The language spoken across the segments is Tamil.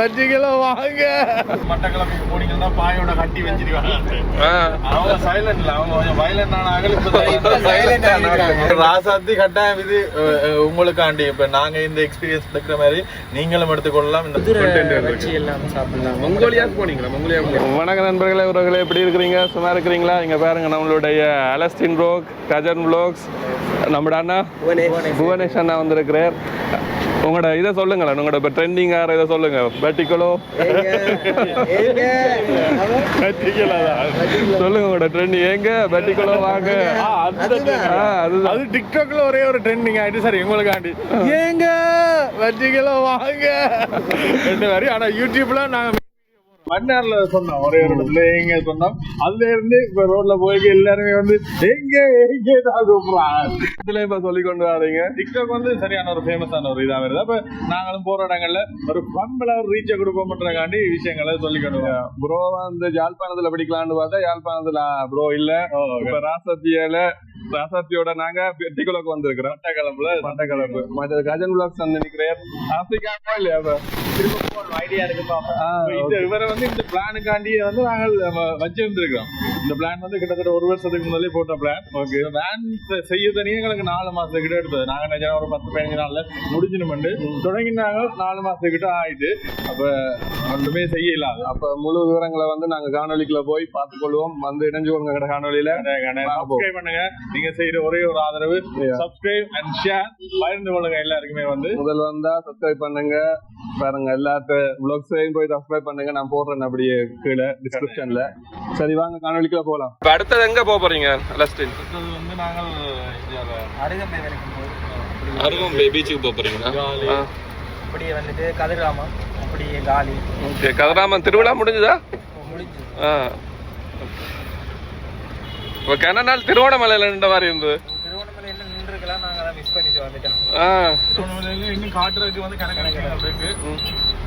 வச்சிக்கல வாங்க. மட்டக்களப்புக்கு போனீங்கன்னா பாயோட கட்டி வச்சிருக்காங்க. அவங்க சைலண்ட்ல அவங்க கொஞ்சம் வயலண்ட் ஆனாங்க இப்ப silent ஆகிக்கிறாங்க. ராசாத்தி கட்டாயம் இது உங்களுக்காண்டி. இப்ப நாங்க இந்த எக்ஸ்பீரியன்ஸ் எடுக்கிற மாதிரி நீங்களும் எடுத்துக்கொள்ளலாம். இந்த மங்கோலியாவுக்கு போனீங்களா? மங்கோலியா வணக்கம் நண்பர்களே உறவுகளே எப்படி இருக்கிறீங்க? சும்மா இருக்கிறீங்களா? இங்க பாருங்க நம்மளுடைய அலஸ்டின் ப்ளோக் கஜன் ப்ளோக்ஸ் நம்மட அண்ணா புவனேஷ் அண்ணா வந்திருக்கிறார். உங்களோட இதை சொல்லுங்களேன். உங்களோட இப்போ ட்ரெண்டிங் ஆகிற இதை சொல்லுங்க. பெட்டிக்கலோ சொல்லுங்க உங்களோட ட்ரெண்டிங் எங்க பெட்டிக்கலோ வாங்க. அது டிக்டாக்ல ஒரே ஒரு ட்ரெண்டிங் ஆயிட்டு சரி உங்களுக்காண்டி. ஏங்க. வச்சிக்கல வாங்க. ரெண்டு வரி ஆனா யூடியூப்ல நாங்க மன்னார்ல சொன்னோம் ஒரே ஒரு இடத்துல எங்க சொன்னோம். அதுல இருந்து இப்ப ரோட்ல போய் எல்லாருமே வந்து எங்க எங்க தான் கூப்பிடுறான் இதுல இப்ப சொல்லி கொண்டு வரீங்க டிக்டாக் வந்து சரியான ஒரு ஃபேமஸான ஒரு இதா வருது. அப்ப நாங்களும் போற இடங்கள்ல ஒரு பண்புல ரீச்சை கொடுப்போம்ன்றக்காண்டி விஷயங்களை சொல்லிக்கணும் ப்ரோ வந்து யாழ்ப்பாணத்துல படிக்கலாம்னு பார்த்தா யாழ்ப்பாணத்துல ப்ரோ இல்ல. இப்ப ராசத்தியால ராசத்தியோட நாங்க பெட்டிக்குளக்கு வந்திருக்கிறோம். மட்டக்களப்புல மட்டக்களப்பு. மற்ற கஜன் பிளாக்ஸ் வந்து நிக்கிறேன் ஆப்பிரிக்காவா இல்லையா இப்ப? ஐடியா இருக்கு இவரை வந்து இந்த பிளானுக்காண்டி வந்து நாங்கள் நம்ம வச்சிருந்திருக்கோம் இந்த பிளான் வந்து கிட்டத்தட்ட ஒரு வருஷத்துக்கு முன்னாலே போட்ட பிளான் ஓகே பிளான் செய்ய தனியே எங்களுக்கு நாலு மாசத்துக்கிட்ட எடுத்தது. நாங்க நினைச்சா ஒரு பத்து பதினஞ்சு நாள்ல முடிஞ்சிடுமெண்டு தொடங்கினாங்க. நாலு மாசத்துக்கிட்ட ஆயிட்டு. அப்ப ஒன்றுமே செய்ய இல்லாத அப்ப முழு விவரங்களை வந்து நாங்க காணொலிக்குள்ள போய் பார்த்துக் கொள்வோம். வந்து இணைஞ்சுக்கோங்க எங்கட காணொலியில. சப்ஸ்கிரைப் பண்ணுங்க. நீங்க செய்யற ஒரே ஒரு ஆதரவு. சப்ஸ்கிரைப் அண்ட் ஷேர் பகிர்ந்து கொள்ளுங்க எல்லாருக்குமே வந்து. முதல் வந்தா சப்ஸ்கிரைப் பண்ணுங்க. பாருங்க எல்லாத்த பிளாக்ஸையும் போய் சப்ஸ்கிரைப் பண்ணுங்க. நான் போடுறேன் அப்படியே கீழே டிஸ்கிரிப்ஷன்ல சரி வாங்க காணொலிக்குள்ள போலாம். இப்ப அடுத்தது எங்க போக போறீங்க அலஸ்டின் அடுத்தது வந்து நாங்கள் அருகம்பை வரைக்கும் போய் அருகும் பீச்சுக்கு போக போறீங்களா? ஜாலி. அப்படியே வந்துட்டு கதிர்காமம் அப்படியே காலி. ஓகே கதிராமன் திருவிழா முடிஞ்சுதா? முடிஞ்சு. ஆ. இப்போ கன நாள் திருவோணமலையில நின்ற மாதிரி இருந்தது திருவண்ணாமலை என்ன நின்றுக்கலாம் நாங்க அதை மிஸ் பண்ணிட்டு வந்துட்டோம். ஆ. திருவண்ணாமலையில இன்னும் காட்டுறதுக்கு வந்து கணக்கு கணக்கு இருக்கு.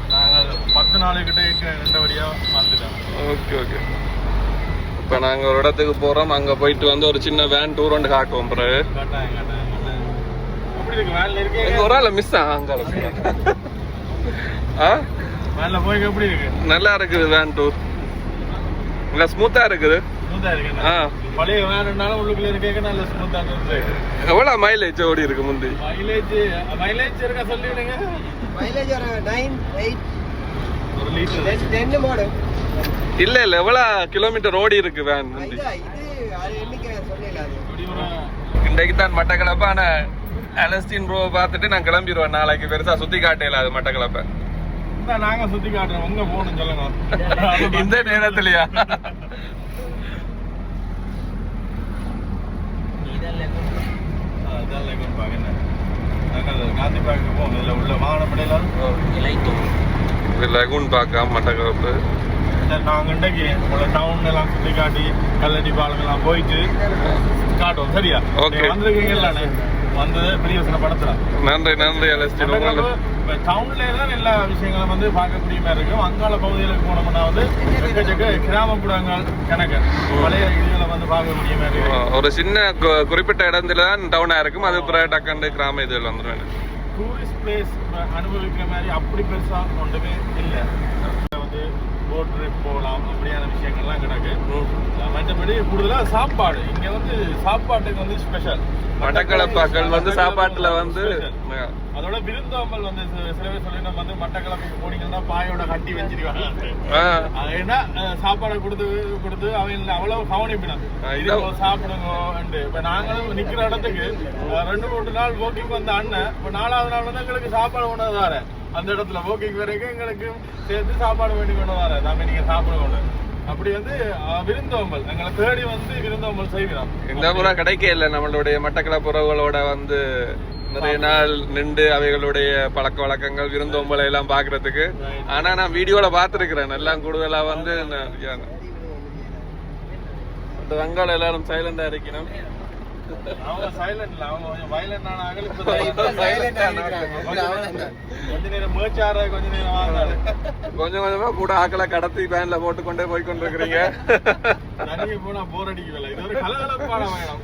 நாங்கள் பத்து நாளைக்கிட்ட ரெண்டபடியா வந்துட்டோம். Okay okay. இப்போ நாங்கள் ஒரு இடத்துக்கு போகிறோம் அங்கே போயிட்டு வந்து ஒரு சின்ன வேன் டூர் ஒன்று காட்டுவோம் பிறகு. ஒரு ஆள் மிஸ் அங்கே ஆ? வேன்ல போய் எப்படி இருக்கு? நல்லா இருக்குது வேன் டூர் நல்லா ஸ்மூத்தாக இருக்குது. ஸ்மூத்தா இருக்கு ஆ. பழைய வேன்னாலும் உள்ளுக்குள்ள இருக்கே நல்ல ஸ்மூத்தா இருக்கு. எவ்வளோ மைலேஜ் ஓடி இருக்கு முந்தி? மைலேஜ் மைலேஜ் இருக்கா சொல்லிவிடுங்க மைலேஜ் ஒரு நைன் எயிட் ஒரு லிட்டர் டென் மாடல் இல்லை இல்லை எவ்வளோ கிலோமீட்டர் ஓடி இருக்கு வேன் இன்றைக்கு தான் மட்டக்களப்பு ஆனால் அலஸ்டின் ப்ரோ பார்த்துட்டு நான் கிளம்பிடுவேன் நாளைக்கு பெருசாக சுற்றி காட்டையில அது மட்டக்களப்பை. நாங்க சுத்தி காட்டுறோம். உங்க போகணும் சொல்லுங்க. இந்த நேரத்துலயா? காந்தி பார்க்க போவோம் இதுல உள்ள வாகனப்படையில லகுன் பார்க்க மட்டக்களப்பு நாங்கள் இன்றைக்கு உங்களை டவுன் எல்லாம் சுற்றி காட்டி கல்லடி பாலங்கள்லாம் போயிட்டு காட்டுவோம் சரியா? Okay. நீங்க வந்திருக்கீங்கல்ல வந்தது பெரிய சில படத்துல. நன்றி நன்றி அலஸ்டின் உங்களுக்கு தான் எல்லா விஷயங்களும் வந்து பார்க்கக்கூடிய மாதிரி இருக்கும். அங்கால பகுதிகளுக்கு போனோம்னா வந்து எக்கச்சக்க கிராமப்புறங்கள் கணக்கு. பழைய இதுகளை வந்து பார்க்கக்கூடிய மாதிரி ஒரு சின்ன குறிப்பிட்ட இடத்துல தான் டவுனா இருக்கும். அது பிறகு டக்கண்டு கிராம இதுல வந்துடும் டூரிஸ்ட் பிளேஸ் அனுபவிக்கிற மாதிரி அப்படி பெருசா ஒன்றுமே இல்லை. வந்து போட் ட்ரிப் போகலாம் அப்படியான விஷயங்கள்லாம் கிடக்கு. மற்றபடி கூடுதலா சாப்பாடு. இங்க வந்து சாப்பாட்டுக்கு வந்து ஸ்பெஷல் மட்டக்களப்பாக்கள் வந்து சாப்பாட்டுல வந்து அதோட விருந்தோம்பல் வந்து சில பேர் சொல்லி நம்ம வந்து மட்டக்களப்புக்கு போனீங்கன்னா பாயோட கட்டி வச்சிருக்காங்க அஹ், சாப்பாடை கொடுத்து கொடுத்து அவங்க அவ்வளவு கவனிப்பினாங்க சாப்பிடுங்க இப்ப நாங்களும் நிக்கிற இடத்துக்கு ரெண்டு மூணு நாள் வாக்கிங் வந்த அண்ணன் இப்ப நாலாவது நாள் வந்து எங்களுக்கு சாப்பாடு கொண்டு வர அந்த இடத்துல வாக்கிங் வரைக்கும் எங்களுக்கு சேர்த்து சாப்பாடு வேண்டி கொண்டு வர நாம நீங்க சாப்பிடுவோம் அப்படி வந்து விருந்தோம்பல். எங்களை தேடி வந்து விருந்தோம்பல் செய்கிறோம் இந்த முறை கிடைக்க இல்லை. நம்மளுடைய மட்டக்களப்பு உறவுகளோட வந்து நிறைய நாள் நின்று அவைகளுடைய பழக்க வழக்கங்கள் விருந்தோம்பலை எல்லாம் பாக்குறதுக்கு ஆனா நான் வீடியோல பாத்துருக்கிறேன் எல்லாம் கூடுதலா வந்து இந்த வெங்காயம் எல்லாரும் சைலண்டா இருக்கணும். அவங்க சைலண்ட்ல அவங்க கொஞ்சம் வயலண்ட் ஆனாங்க. கொஞ்ச நேரம் கொஞ்ச நேரம் மேய்ச்சாரு கொஞ்ச நேரம் வாங்காரு கொஞ்சம் கொஞ்சமா கூட ஆக்களை கடத்தி வேன்ல போட்டு கொண்டே போய் கொண்டிருக்கிறீங்க தனியே போனா போர் அடிக்கல இது ஒரு கலகலப்பான பயணம்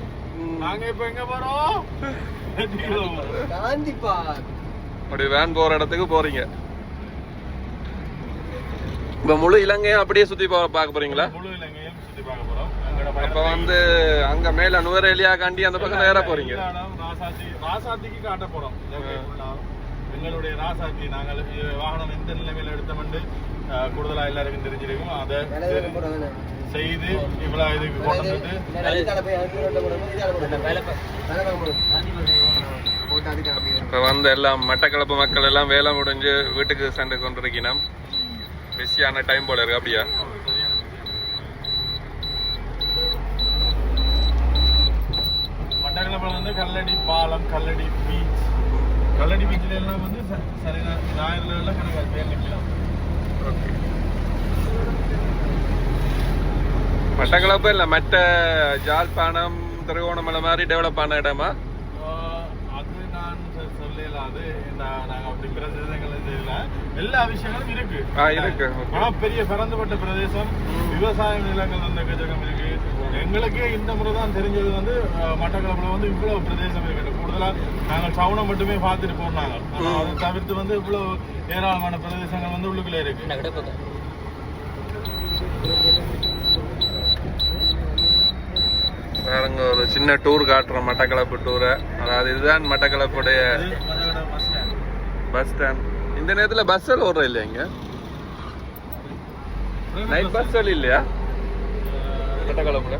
நாங்க இப்ப எங்க போறோம். காந்தி பார்க். அப்படி வேன் போற இடத்துக்கு போறீங்க. இப்போ முழு இலங்கையும் அப்படியே சுத்தி பா- பார்க்க போறீங்களா? முழு இலங்கையும் சுத்தி பார்க்க போறோம். அப்ப வந்து அங்க மேல நுவரேலியா காண்டி அந்த பக்கம் ஏற போறீங்க. ராசாத்தி ராசாத்திக்கு காட்ட போறோம். எங்களுடைய ராசாத்தி நாங்கள் வாகனம் எந்த நிலைமையில எடுத்தோம்னு கூடுதலா எல்லாருக்கும் தெரிஞ்சிருக்கும். அதை செய்து இவ்வளவு இதுக்கு கொண்டு வந்து இப்ப வந்து எல்லாம் மட்டக்களப்பு மக்கள் எல்லாம் வேலை முடிஞ்சு வீட்டுக்கு சென்று கொண்டிருக்கணும் பிஸியான டைம் போல இருக்கு அப்படியா? மட்டக்களப்பில் வந்து கல்லடி பாலம் கல்லடி பீச் கல்லடி பீச்சில் எல்லாம் வந்து சரி ஞாயிறுல எல்லாம் கணக்கு பேர் நிற்கலாம் மட்டக்களப்பு இல்ல மற்ற ஜாழ்ப்பாணம் திருகோணமலை மாதிரி டெவலப் ஆன இடமா? அது நான் சொல்லல அது நான் நாங்க அப்படி பிரதேசங்கள் இல்ல எல்லா விஷயங்களும் இருக்கு. இருக்கு. ஆனா பெரிய பரந்துபட்ட பிரதேசம் விவசாய நிலங்கள் வந்து எக்கச்சக்கம் இருக்கு. எங்களுக்கே இந்த முறை தான் தெரிஞ்சது வந்து மட்டக்களப்புல வந்து இவ்வளவு பிரதேசம் இருக்கு கூடுதலா நாங்கள் சவுனம் மட்டுமே பார்த்துட்டு போனாங்க. அதை தவிர்த்து வந்து இவ்வளவு ஏராளமான பிரதேசங்கள் வந்து உள்ளுக்குள்ள இருக்கு. பாருங்க ஒரு சின்ன டூர் காட்டுறோம் மட்டக்களப்பு டூரை அதாவது இதுதான் மட்டக்களப்புடைய. பஸ் ஸ்டாண்ட் இந்த நேரத்துல பஸ் எல்லாம் ஓடுற இல்லையா இங்க? நைட் பஸ் இல்லையா? மட்டக்களப்புல?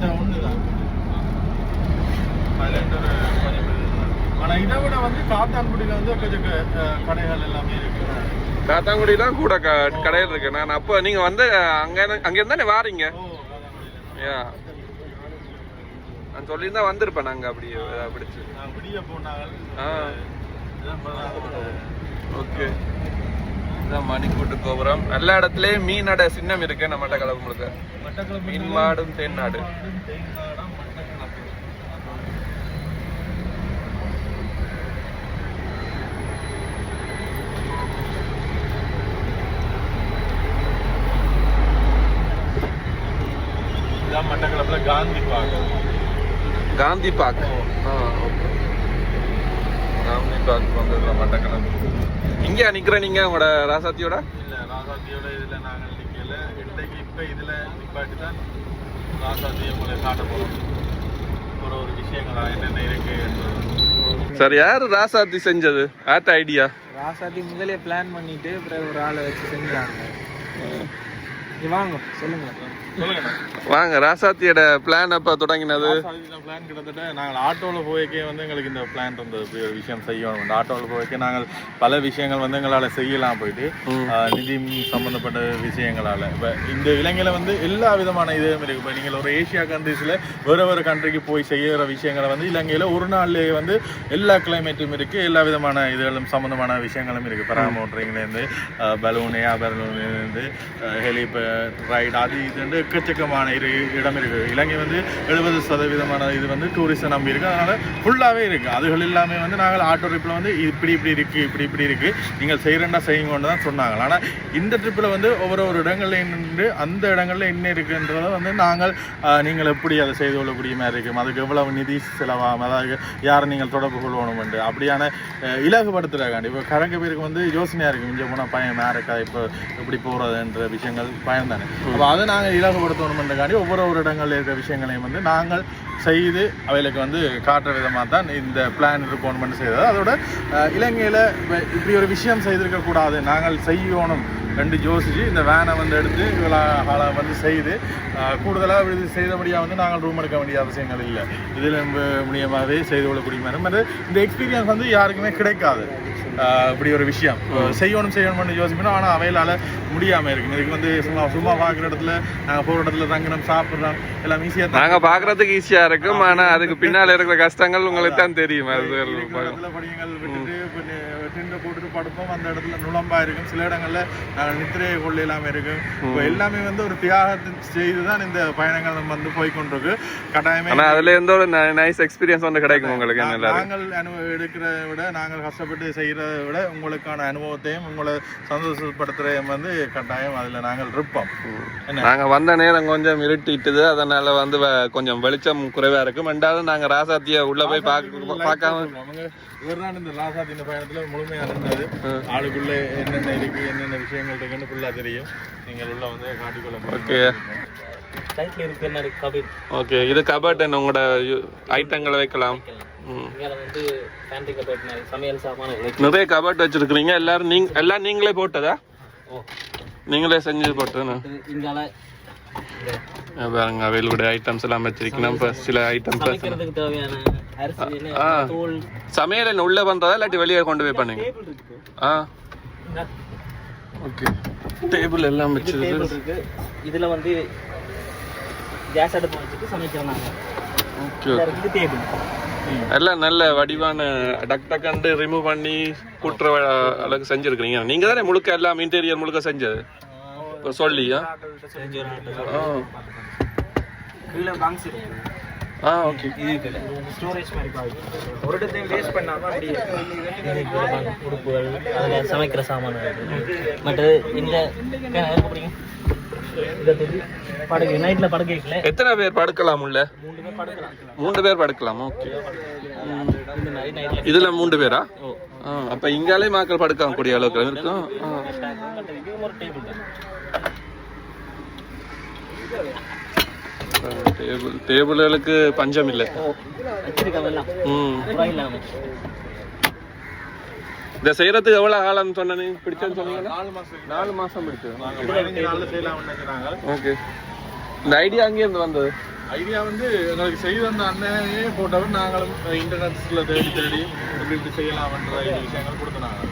தான் தான். ஆனா. இதை விட வந்து காத்தான்குடியில வந்து கொஞ்சம் க- கடைகள் எல்லாமே இருக்கு. காத்தாங்குடி தான் கூட கடையில் இருக்கு. நான் அப்போ நீங்க வந்து அங்க அங்க இருந்தானே வாரீங்க? நான் சொல்லியிருந்தா வந்திருப்பேன் நாங்க அப்படி பிடிச்சு. ஆ ஓகே. இதான் மணிக்கூட்டு கோபுரம். எல்லா இடத்துலயும் மீனோட சின்னம் இருக்கு நம்மகிட்ட கலப்பு முழுக்க. மட்டக்களப்பு மீன் மாடும் தென்னாடு Batticaloa. மட்டக்களப்புல Gandhi park Gandhi park Gandhi park வந்ததுல மட்டக்களப்பு இங்கே நிக்கிற நீங்க உங்களோட ராசாத்தியோட? இல்ல ராசாத்தியோட இதுல நாங்கள் நிக்கல. இன்றைக்கு இப்ப இதுல நிப்பாட்டி தான் ராசாத்தியை உங்களை காட்ட போறோம். ஒரு ஒரு விஷயங்களா என்னென்ன இருக்கு. சரி யாரு ராசாத்தி செஞ்சது? ஆட்ட ஐடியா ராசாத்தி முதலே பிளான் பண்ணிட்டு அப்புறம் ஒரு ஆளை வச்சு செஞ்சாங்க. வாங்க சொல்லுங்க. சொல்லுங்க வாங்க ராசாத்தியோட பிளான் அப்ப தொடங்கினது? பிளான் கிட்டத்தட்ட நாங்கள் ஆட்டோவில் போய்க்கே வந்து எங்களுக்கு இந்த பிளான் இருந்தது. இப்படி ஒரு விஷயம் செய்யணும். இந்த ஆட்டோவில் போய்க்கே நாங்கள் பல விஷயங்கள் வந்து எங்களால் செய்யலாம் போயிட்டு நிதி சம்பந்தப்பட்ட விஷயங்களால. இப்போ இந்த இலங்கையில வந்து எல்லா விதமான இதுவும் இருக்கு. இப்போ நீங்கள் ஒரு ஏசியா கண்ட்ரீஸில் வேறு வேறு கண்ட்ரிக்கு போய் செய்யற விஷயங்களை வந்து இலங்கையில் ஒரு நாள்லேயே வந்து எல்லா கிளைமேட்டும் இருக்கு. எல்லா விதமான இதுகளும் சம்பந்தமான விஷயங்களும் இருக்கு. பராமோட்டரிங்லேருந்து பலூன் ஏர் பலூன்லேருந்து ஹெலிப் ரைட் அது இதுன்னு எக்கச்சக்கமான இரு இடம் இருக்குது இலங்கை வந்து எழுபது சதவீதமான இது வந்து டூரிஸ்ட் நம்பி இருக்குது அதனால் ஃபுல்லாகவே இருக்குது அதுகள் எல்லாமே வந்து நாங்கள் ஆட்டோ ட்ரிப்பில் வந்து இப்படி இப்படி இருக்குது இப்படி இப்படி இருக்குது நீங்கள் செய்கிறேன்னா செய்யுங்கன்னு தான் சொன்னாங்க. ஆனால் இந்த ட்ரிப்பில் வந்து ஒவ்வொரு ஒரு இடங்கள்ல நின்று அந்த இடங்களில் என்ன இருக்குன்றதை வந்து நாங்கள் நீங்கள் எப்படி அதை செய்து கொள்ளக்கூடிய மாதிரி இருக்கும்? அதுக்கு எவ்வளவு நிதி செலவாகும்? அதாவது யாரை நீங்கள் தொடர்பு கொள்ளணும் அப்படியான அஹ், இலகுபடுத்துறாங்க இப்போ கரங்க பேருக்கு வந்து யோசனையாக இருக்கும். இங்கே போனால் பையன் மேரக்கா இப்போ எப்படி போகிறதுன்ற விஷயங்கள் பயம் தானே? அப்போ அதை நாங்கள் இலகுபடுத்தணுமென்றக்காண்டி ஒவ்வொரு ஒரு இடங்கள்ல இருக்கிற விஷயங்களையும் வந்து நாங்கள் செய்து அவைகளுக்கு வந்து காட்டுற விதமாக தான் இந்த பிளான் இருக்கணும்னு செய்தது. அதோட இலங்கையில இப்ப இப்படி ஒரு விஷயம் செய்திருக்க கூடாது நாங்கள் செய்யணும் ரெண்டு யோசிச்சு இந்த வேனை வந்து எடுத்து இவ்வளோ வந்து செய்து கூடுதலாக இது செய்தபடியாக வந்து நாங்கள் ரூம் எடுக்க வேண்டிய அவசியங்கள் இல்லை. இதில் மூலியமாகவே செய்து கொள்ளக்கூடிய மாதிரி. மற்ற இந்த எக்ஸ்பீரியன்ஸ் வந்து யாருக்குமே கிடைக்காது. இப்படி ஒரு விஷயம். செய்யணும் செய்யணும்னு யோசிக்கணும். ஆனால் அவையிலால முடியாமல் இருக்கும் இதுக்கு வந்து சும்மா சும்மா பார்க்குற இடத்துல நாங்கள் போகிற இடத்துல தங்கணும் சாப்பிட்றோம் எல்லாம் ஈஸியாக நாங்க பாக்குறதுக்கு ஈஸியா இருக்கும். ஆனா அதுக்கு பின்னால இருக்கிற கஷ்டங்கள் உங்களுக்கு தான் தெரியும். அது படியங்கள் விட்டுட்டு டெண்டை போட்டுட்டு படுப்போம். அந்த இடத்துல நுழம்பா இருக்கும். சில இடங்கள்ல நாங்கள் நித்திரையை கொள்ள இல்லாம இருக்கு இப்போ எல்லாமே வந்து ஒரு தியாகத்தை செய்து தான் இந்த பயணங்கள் நம்ம வந்து போய் கொண்டிருக்கு கட்டாயமே ஆனா அதுல இருந்து ஒரு நைஸ் எக்ஸ்பீரியன்ஸ் வந்து கிடைக்கும் உங்களுக்கு நாங்கள் அனுபவம் எடுக்கிறத விட நாங்கள் கஷ்டப்பட்டு செய்யறதை விட உங்களுக்கான அனுபவத்தையும் உங்களை சந்தோஷப்படுத்துறதையும் வந்து கட்டாயம் அதுல நாங்கள் இருப்போம். என்ன? நாங்க வந்த நேரம் கொஞ்சம் இருட்டிட்டுது. அதனால வந்து கொஞ்சம் வெளிச்சம் குறைவா இருக்கும். ரெண்டாவது நாங்க ராசாத்திய உள்ள போய் பார்க்க பார்க்காம இவர்தான் இந்த ராசாத்தி இந்த பயணத்துல முழுமையா இருந்தது ஆளுக்குள்ள என்னென்ன இருக்கு என்னென்ன விஷயங்கள் தெரியும். நீங்கள் உள்ள வந்து காட்டிக்கொள்ள ஓகே டைட்டில் இருக்கு என்ன கபில் ஓகே இது கபட் உங்களோட ஐட்டங்களை வைக்கலாம். ம். இங்கே வந்து பேண்ட்ரி கபட் மாதிரி சமையல் சாமான நிறைய கபட் வச்சிருக்கிறீங்க. எல்லாரும் நீங்க எல்லாம் நீங்களே போட்டதா? ஓ. நீங்களே செஞ்சு இங்கால பாருங்க அவைகளுடைய ஐட்டம்ஸ் எல்லாம் வச்சிருக்கணும் இப்போ சில ஐட்டம்ஸ் சமையல் உள்ள பண்றதா இல்லாட்டி வெளியே கொண்டு போய் பண்ணுங்க ஆ. ஓகே டேபிள் எல்லாம் வச்சிருக்கு டேபிள் இருக்கு இதுல வந்து கேஸ் அடுப்பு வச்சுட்டு சமைக்கிறோம் ஓகே இருக்குது டேபிள் எல்லாம் நல்ல வடிவான டக் டக்கண்டு ரிமூவ் பண்ணி கூட்டுற அளவுக்கு செஞ்சிருக்கிறீங்க நீங்க தானே முழுக்க எல்லாம் இன்டீரியர் முழுக்க செஞ்சது சொல்லியா கீழே ஆ ஓகே இதுல ஸ்டோரேஜ் மாதிரி பாருங்க ஒரு இடத்தையும் வேஸ்ட் பண்ணாம அப்படியே இதுக்குள்ள பாருங்க, உடுப்புகள் அதுல சமைக்கிற சாமான் இந்த படுக்கை எத்தனை பேர் படுக்கலாம் உள்ள மூணு பேர் படுக்கலாம். மூன்று பேர் படுக்கலாம் ஓகே இதுல மூன்று பேரா? அப்ப இங்காலே மக்கள் படுக்கலாம் கூடிய அளவுக்கு இருக்கும். இது ஒரு டேபிள் டேபிள்களுக்கு பஞ்சம் இல்லை இதை செய்யறதுக்கு எவ்வளவு காலம் சொன்ன நீ? பிடிச்சேன்னு சொன்னீங்க? நாலு மாசம். நாலு மாசம் பிடிச்சது. ஓகே. இந்த ஐடியா அங்கேயே இருந்து வந்தது? ஐடியா வந்து எங்களுக்கு செய்து வந்த அண்ணனே போட்டவர் நாங்களும் இன்டர்நெட்ஸ்ல தேடி தேடி இப்படி இப்படி செய்யலாம்ன்ற விஷயங்கள் கொடுத்தனாங்க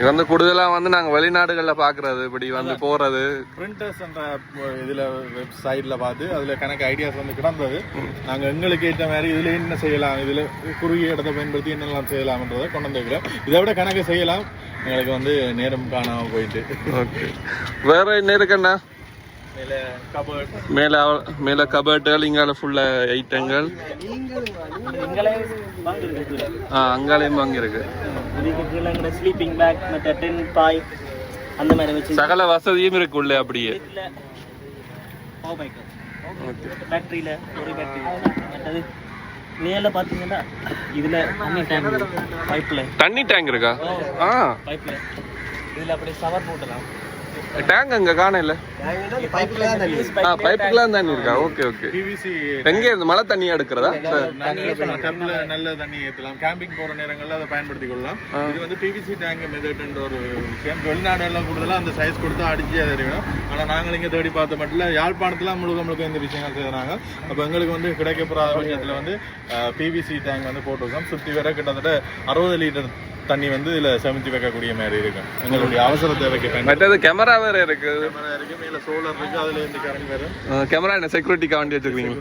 இது வந்து கூடுதலா வந்து நாங்க வெளிநாடுகள்ல பாக்குறது இப்படி வந்து போறது. பிரிண்டர்ஸ் என்ற இதுல வெப்சைட்ல பார்த்து அதுல கணக்கு ஐடியாஸ் வந்து கிடந்தது. நாங்க எங்களுக்கு ஏற்ற மாதிரி இதுல என்ன செய்யலாம் இதுல குறுகிய இடத்தை பயன்படுத்தி என்னெல்லாம் செய்யலாம்ன்றதை கொண்டு வந்துருக்கிறோம். இதை விட கணக்கு செய்யலாம். எங்களுக்கு வந்து நேரம் காணாம போயிட்டு. ஓகே வேற என்ன இருக்குண்ணா மேல கபர்ட் மேல கபர்ட்டுகள் இங்கால ஃபுல்லா ஐட்டங்கள் எங்களே வாங்க இருக்கு ஆ அங்காலையும் எங்கட ஸ்லீப்பிங் பேக் மற்ற டென் பாய் அந்த மாதிரி வச்சு சகல வசதியும் இருக்கு உள்ள அப்படியே. பேட்டரியில ஒரு பேட்டரி மேல பாத்தீங்கன்னா இதுல தண்ணி டேங்க் பைப்ல தண்ணி டேங்க் இருக்கா? ஆ. பைப்ல இதுல அப்படியே சவர் போட்டலாம் டேங்க் அங்க காணல பைப்ல ஆ பைப்புக்குலாம் தண்ணி இருக்கா? Okay okay. பிவிசி எங்க இருந்து மழை தண்ணியா எடுக்கிறதா? டப்ல நல்ல தண்ணி ஏற்றலாம் கேம்பிங் போற நேரங்கள்ல அதை பயன்படுத்தி கொள்ளலாம். இது வந்து பிவிசி டேங்க் மெத்தட்ன்ற ஒரு விஷயம். வெளிநாடு எல்லாம் கூடுதலா அந்த சைஸ் கொடுத்து அடிச்சு அதை அறிவிடும் ஆனா நாங்கள் இங்க தேடி பார்த்த மட்டும் இல்ல, யாழ்ப்பாணத்துல முழுக்க முழுக்க இந்த விஷயங்கள் செய்யறாங்க அப்ப எங்களுக்கு வந்து கிடைக்கப்படாத பட்சத்துல வந்து பிவிசி டேங்க் வந்து போட்டிருக்கோம். சுத்தி வர கிட்டத்தட்ட அறுபது லிட்டர் தண்ணி வந்து இதுல சமைச்சு வைக்கக்கூடிய மாதிரி இருக்கும். எங்களுடைய அவசர தேவைக்கு மற்றது கேமரா வேற இருக்கு இருக்கு மேல சோலார் இருக்கு அதுல இருந்து கரண்ட் வரும். கேமரா என்ன செக்யூரிட்டிக்கா வண்டி வச்சிருக்கீங்க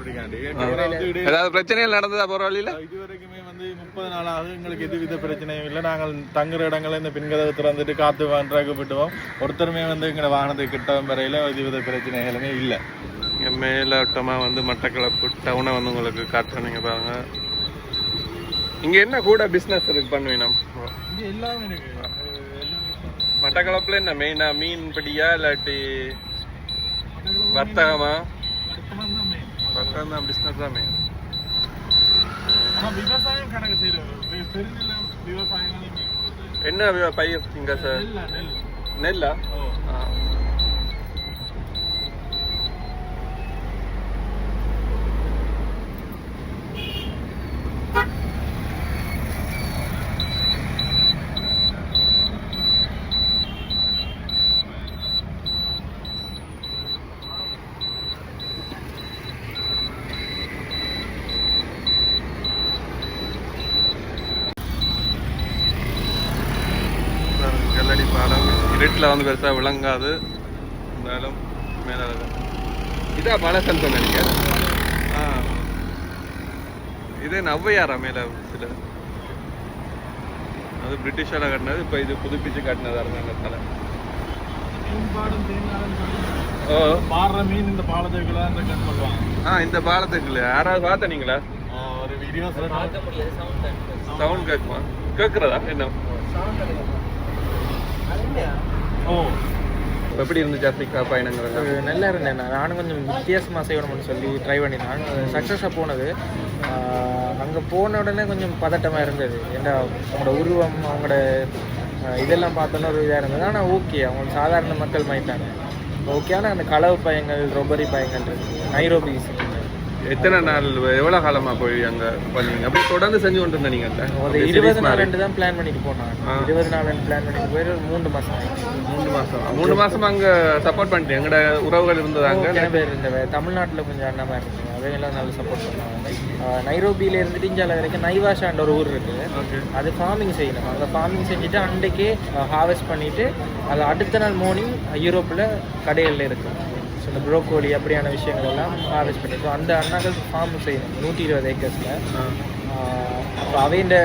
ஏதாவது பிரச்சனைகள் நடந்ததா போற வழியில? இது வரைக்குமே வந்து முப்பது நாள் ஆகுது எங்களுக்கு எதுவித பிரச்சனையும் இல்லை. நாங்கள் தங்குற இடங்கள்ல இந்த பின்கதவை திறந்துட்டு காத்து வான்றாக்கு விட்டுவோம். ஒருத்தருமே வந்து எங்களோட வாகனத்துக்கு கிட்ட வரையில எதுவித பிரச்சனைகளுமே இல்லை. இங்க மேலோட்டமா வந்து மட்டக்களப்பு டவுனை வந்து உங்களுக்கு காட்டுறீங்க பாருங்க. இங்க என்ன கூட பிசினஸ் இருக்கு பண்ணுவீங்க இங்க எல்லாமே இருக்கு. மட்டக்களப்புல என்ன? மெயினா மீன் பிடியா இல்லாட்டி வர்த்தகமா? வர்த்தகம் தான் பிசினஸ் தான் மெயின் விவசாயம் கணக்கு செய்யறது. என்ன பயிர் இங்க சார்? நெல், நெல். நெல்லா ஓ. ஆ. கல்லடி பாலம் இருட்டில் வந்து பெருசாக விளங்காது. இருந்தாலும் மேலே இதா பழசன் நினைக்கிறேன். ஆ. இதே நவ்வையாரா மேலே சில? அது பிரிட்டிஷால கட்டினது இப்போ இது புதுப்பிச்சு கட்டினதா இருந்தாங்க தலை. ஓ. பாடுற மீன் இந்த பாலத்துக்குள்ள ஆ இந்த பாலத்துக்குள்ள யாராவது பார்த்த நீங்களா ஒரு வீடியோ சவுண்ட் கேட்குமா. கேட்குறதா என்ன? ஓ. எப்படி இருந்துச்சு ஆப்பிரிக்கா பயணங்கிறது? நல்லா இருந்தேன் நான். நானும் கொஞ்சம் வித்தியாசமாக செய்யணும்னு சொல்லி ட்ரை பண்ணினான். சக்ஸஸாக போனது. அங்கே போன உடனே கொஞ்சம் பதட்டமாக இருந்தது. ஏன்னா அவங்களோட உருவம் அவங்களோட இதெல்லாம் பார்த்தோன்னா ஒரு இதாக இருந்தது. ஆனால் ஓகே அவங்க சாதாரண மக்கள் மாயிட்டாங்க ஓகே ஆனால் அந்த களவு பயங்கள் ரொபரி பயங்கள் இருக்கு. Nairobi city. எத்தனை நாள் எவ்வளவு காலமா போய் அங்க பண்ணீங்க? அப்படி தொடர்ந்து செஞ்சு கொண்டு இருந்த நீங்க ஒரு இருபது நாள் ரெண்டு தான் பிளான் பண்ணிட்டு போனான் ஆ. இருபது நாள் பிளான் பண்ணிட்டு போய் ஒரு மூணு மாதம் மூணு மாசம். மூணு மாசம் அங்க சப்போர்ட் பண்ணிட்டேன் எங்கட உறவுகள் இருந்ததாங்க நிறைய பேர் இருந்தவ தமிழ்நாட்டில் கொஞ்சம் அண்ணமா இருந்துச்சு அவையெல்லாம் நல்லா சப்போர்ட் பண்ணுவாங்க நைரோபியில இருந்து இந்தியாவில் வரைக்கும் நைவாஷான்ற ஒரு ஊர் இருக்குது அது ஃபார்மிங் செய்யணும். அங்கே ஃபார்மிங் செஞ்சுட்டு அன்றைக்கே ஹார்வெஸ்ட் பண்ணிட்டு அது அடுத்த நாள் மார்னிங் யூரோப்பில் கடைகளில் இருக்கும். ஸோ இந்த ப்ரோக்கோலி அப்படியான விஷயங்கள் எல்லாம் ஹார்வெஸ்ட் பண்ணி ஸோ அந்த அண்ணாக்கள் ஃபார்ம் செய்யணும். நூற்றி இருபது ஏக்கர்ஸில் அப்போ அவையின்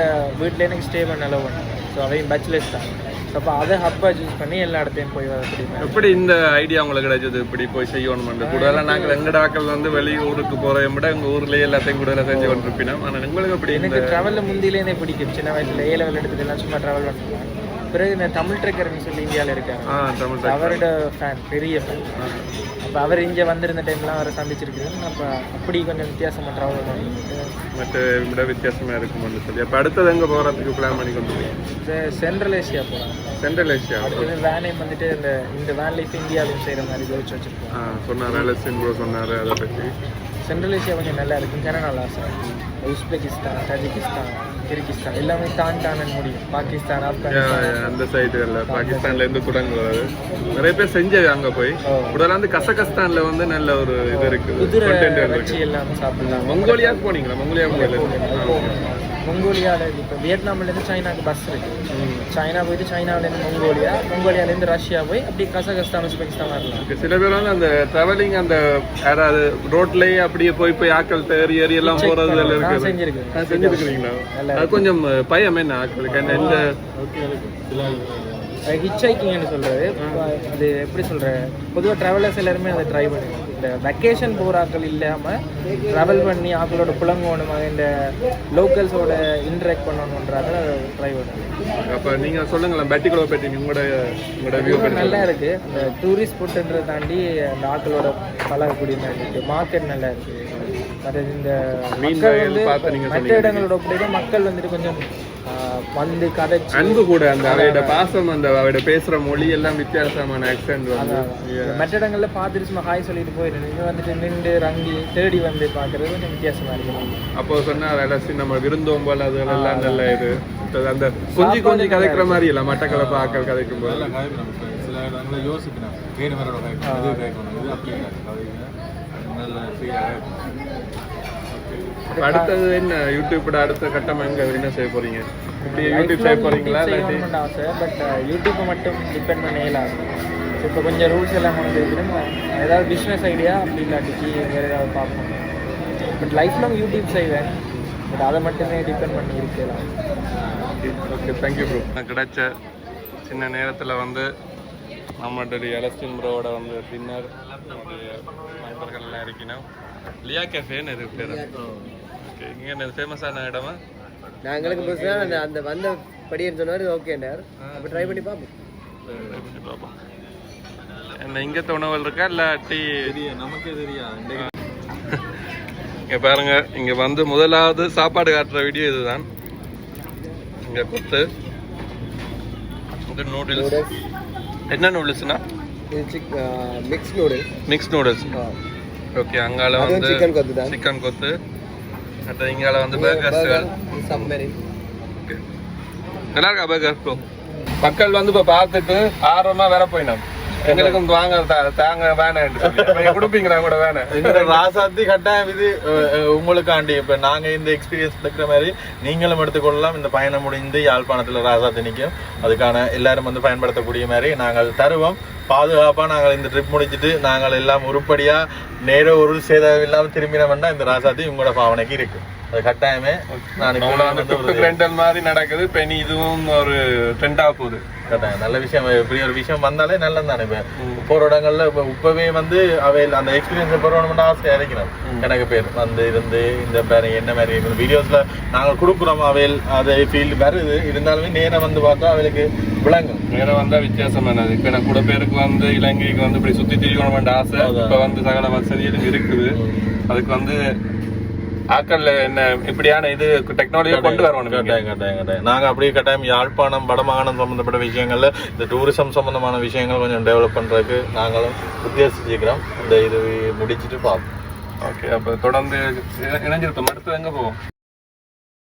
வீட்டில் எனக்கு ஸ்டே பண்ண அளவு பண்ணாங்க ஸோ அவையும் பேச்சுலர்ஸ் தான். ஸோ அப்போ அதை ஹப்பாக சூஸ் பண்ணி எல்லா இடத்தையும் போய் மாதிரி எப்படி இந்த ஐடியா உங்களுக்கு கிடைச்சது? இப்படி போய் செய்யணும் கூடுதலாக நாங்கள் எங்கட ஆக்கள் வந்து வெளியூருக்கு போகிறத விட எங்க ஊர்லயே எல்லாத்தையும் கூடுதலாக செஞ்சு கொண்டிருப்பினோம். ஆனால் உங்களுக்கு இந்த எனக்கு ட்ராவலில் முந்திலேருந்தே பிடிக்கும். சின்ன வயசுல ஏ லெவல் எடுத்ததெல்லாம் சும்மா ட்ராவல் பண்ணுவேன். பிறகு இந்த தமிழ் ட்ரெக்கர்னு சொல்லி இந்தியாவில் taxi. அவரோட ஃபேன் பெரிய ஃபேன் அப்போ அவர் இங்கே வந்திருந்த டைம்லாம் அவரை சந்திச்சிருக்கேன் அப்போ அப்படி கொஞ்சம் வித்தியாசமாக ட்ராவல் பண்ணிட்டு மற்ற விட வித்தியாசமா இருக்கும்னு சொல்லி. அப்போ அடுத்தது எங்க போகிறதுக்கு பிளான் பண்ணி கொண்டு இந்த சென்ட்ரல் ஏசியா போகலாம் சென்ட்ரல் ஏஷியா அடுத்தது வேனே வந்துட்டு இந்த இந்த வேன் லைஃப் இந்தியாவிலும் செய்கிற மாதிரி யோசிச்சு வச்சிருக்கோம். சொன்னார் அலசின் ப்ரோ சொன்னார் அதை பற்றி சென்ட்ரல் ஏசியா கொஞ்சம் நல்லா இருக்கும் கனடா ஆசை உஸ்பெகிஸ்தான் தஜிகிஸ்தான் கிர்கிஸ்தான் எல்லாமே தான் தான் முடியும். பாகிஸ்தான் ஆப்கானிஸ்தான். அந்த சைடுகள்ல பாகிஸ்தான்ல இருந்து தொடங்குறது நிறைய பேர் செஞ்சது அங்க போய். உடல வந்து கசகஸ்தான்ல வந்து நல்ல ஒரு இது இருக்குது குதிரை வச்சு இருக்கு. எல்லாம் சாப்பிடலாம். மங்கோலியாவுக்கு போனீங்களா? மங்கோலியா மங்கோலியாவில் இப்போ வியட்நாம்லேருந்து சைனாக்கு பஸ் இருக்கு. சைனா போயிட்டு சைனாவிலேருந்து மங்கோலியா மங்கோலியாலேருந்து ரஷ்யா போய் அப்படி கசகஸ்தான் உஸ்பெகிஸ்தான் வரலாம். சில பேர் வந்து அந்த டிராவலிங் அந்த யாராவது ரோட்லயே அப்படியே போய் போய் ஆக்கள் ஏறி ஏறி எல்லாம். இருக்குது. நான் செஞ்சிருக்கேன். செஞ்சிருக்கிறீங்களா? அது கொஞ்சம் பயம் என்ன ஆக்களுக்கு? என்ன இந்த ஹிச் ஹைக்கிங்னு சொல்கிறது அது எப்படி சொல்கிறேன் பொதுவாக ட்ராவலர்ஸ் எல்லாருமே அதை ட்ரை பண்ணுவோம் இந்த வெக்கேஷன் ஆட்கள் இல்லாமல் ட்ராவல் பண்ணி ஆட்களோட புலங்கணும் இந்த லோக்கல்ஸோட இன்டராக்ட் பண்ணணுன்றாங்க ட்ரை பண்ணுவோம் அப்ப நீங்க சொல்லுங்களேன் பெட்டிக்குள்ள பற்றி உங்களோட உங்களோட வியூ நல்லா இருக்கு அந்த டூரிஸ்ட் ஸ்பாட்ன்றதை தாண்டி அந்த ஆட்களோட பழகக்கூடிய மாதிரி இருக்கு. மார்க்கெட் நல்லா இருக்கு அது இந்த மக்கள் வந்து மற்ற. இடங்களோட மக்கள் வந்துட்டு கொஞ்சம் வந்து கதைச்சு அன்பு கூட அந்த அவையோட பாசம் அந்த அவையோட பேசுற மொழி எல்லாம் வித்தியாசமான ஆக்சென்ட் வந்து. மற்ற இடங்கள்ல பார்த்துட்டு சும்மா ஹாய் சொல்லிட்டு போயிடுது இங்க வந்துட்டு நின்று ரங்கி தேடி வந்து பார்க்கறது கொஞ்சம் வித்தியாசமா இருக்கு அப்போ சொன்னா அலசி நம்ம விருந்தோம்பல் அது எல்லாம் நல்ல இது. அந்த கொஞ்சி கொஞ்சி கதைக்கிற மாதிரி இல்ல மட்டக்களப்பு ஆக்கள் கதைக்கும் போது. சில இடங்களை யோசிக்கணும். இது இது அப்படி நல்ல அடுத்தது என்ன? யூடியூப்போட அடுத்த கட்டம் எங்க? என்ன செய்ய போறீங்க? இப்படி யூடியூப் இல்லாட்டி? செய்யணும்னு ஆசை பட் யூடியூப்பை மட்டும் டிபெண்ட் பண்ண இயலாது இப்போ கொஞ்சம் ரூல்ஸ் எல்லாம் கொண்டு ஏதாவது பிஸ்னஸ் ஐடியா அப்படி இல்லாட்டிக்கு வேறு ஏதாவது பார்ப்போம். பட் லைஃப் லாங் யூடியூப் செய்வேன். பட் அதை மட்டுமே டிபெண்ட் பண்ணி இருக்கலாம் ஓகே தேங்க்யூ ப்ரோ நான் கிடைச்ச சின்ன நேரத்தில் வந்து நம்மளுடைய எலஸ்டின் ப்ரோவோட வந்து டின்னர் நண்பர்கள் எல்லாம் இருக்கணும். லியா கேஃபேன்னு இருக்கு பேர். ஓகே இங்கே என்ன ஃபேமஸான இடமா? நாங்களுக்கு புதுசாக அந்த அந்த வந்த படின்னு சொன்னார் ஓகேண்டார் அப்போ ட்ரை பண்ணி பார்ப்போம் Try பண்ணி பார்ப்போம் என்ன இங்கே உணவுகள் இருக்கா இல்லாட்டி நமக்கே தெரியாது இங்கே பாருங்க இங்கே வந்து முதலாவது சாப்பாடு காட்டுற வீடியோ இதுதான். இங்கே கொத்து. இது நூடுல்ஸ் என்ன நூடுல்ஸ்னா mix noodles mix noodles okay அங்கால வந்து தான் சிக்கன் கொத்து. அடுத்து இங்கால வந்து பர்கர்ஸ்கள் நல்லா இருக்கா பர்கர் ப்ரோ மக்கள் வந்து இப்போ பார்த்துட்டு ஆர்வமா வேற போயினோம் எங்களுக்கும் வாங்க தாங்க வேணாம் கொடுப்பீங்களா கூட வேணாம் ராசாத்தி கட்டாயம் இது உங்களுக்காண்டி இப்ப நாங்க இந்த எக்ஸ்பீரியன்ஸ் இருக்கிற மாதிரி நீங்களும் எடுத்துக்கொள்ளலாம் இந்த பயணம் முடிந்து யாழ்ப்பாணத்துல ராசாத்தி நிற்கும் அதுக்கான எல்லாரும் வந்து பயன்படுத்தக்கூடிய மாதிரி நாங்கள் தருவோம் பாதுகாப்பா நாங்கள் இந்த ட்ரிப் முடிச்சிட்டு நாங்கள் எல்லாம் உருப்படியா நேர ஒரு சேதம் இல்லாம திரும்பினோம்னா இந்த ராசாத்தி உங்களோட பாவனைக்கு இருக்கு. அது கட்டாயமே. நான் ரெண்டல் மாதிரி நடக்குது. இனி இதுவும் ஒரு ட்ரெண்டாக போகுது. கட்டாயம் நல்ல விஷயம். இப்படி ஒரு விஷயம் வந்தாலே நல்லது தானே இப்போ போற இடங்கள்ல இப்போ இப்பவே வந்து அவையில் அந்த எக்ஸ்பீரியன்ஸ் பெறணும்னு ஆசையா இருக்கிறோம் எனக்கு பேர் வந்து இருந்து இந்த பேர் என்ன மாதிரி வீடியோஸ்ல நாங்கள் கொடுக்குறோம் அவையில். அதை ஃபீல்டு வருது. இருந்தாலுமே நேரம் வந்து பார்த்தா அவைகளுக்கு விளங்கும். நேரம் வந்தா வித்தியாசமானது இப்போ எனக்கு கூட பேருக்கு வந்து இலங்கைக்கு வந்து இப்படி சுத்தி திரிக்கணும் வேண்டிய ஆசை இப்போ வந்து சகல வசதிகளும் இருக்குது. அதுக்கு வந்து ஆக்கல்ல என்ன இப்படியான இது டெக்னாலஜியை கொண்டு வரணும். கட்டாயம் கட்டாயம் கட்டாயம். நாங்க அப்படியே கட்டாயம் யாழ்ப்பாணம் வடமாகாணம் சம்பந்தப்பட்ட விஷயங்கள்ல இந்த டூரிசம் சம்பந்தமான விஷயங்கள் கொஞ்சம் டெவலப் பண்றதுக்கு நாங்களும் உத்தேசிச்சுக்கிறோம் இந்த இது முடிச்சிட்டு பார்ப்போம் ஓகே அப்போ தொடர்ந்து இணைஞ்சிருப்போம். அடுத்து எங்க போவோம்?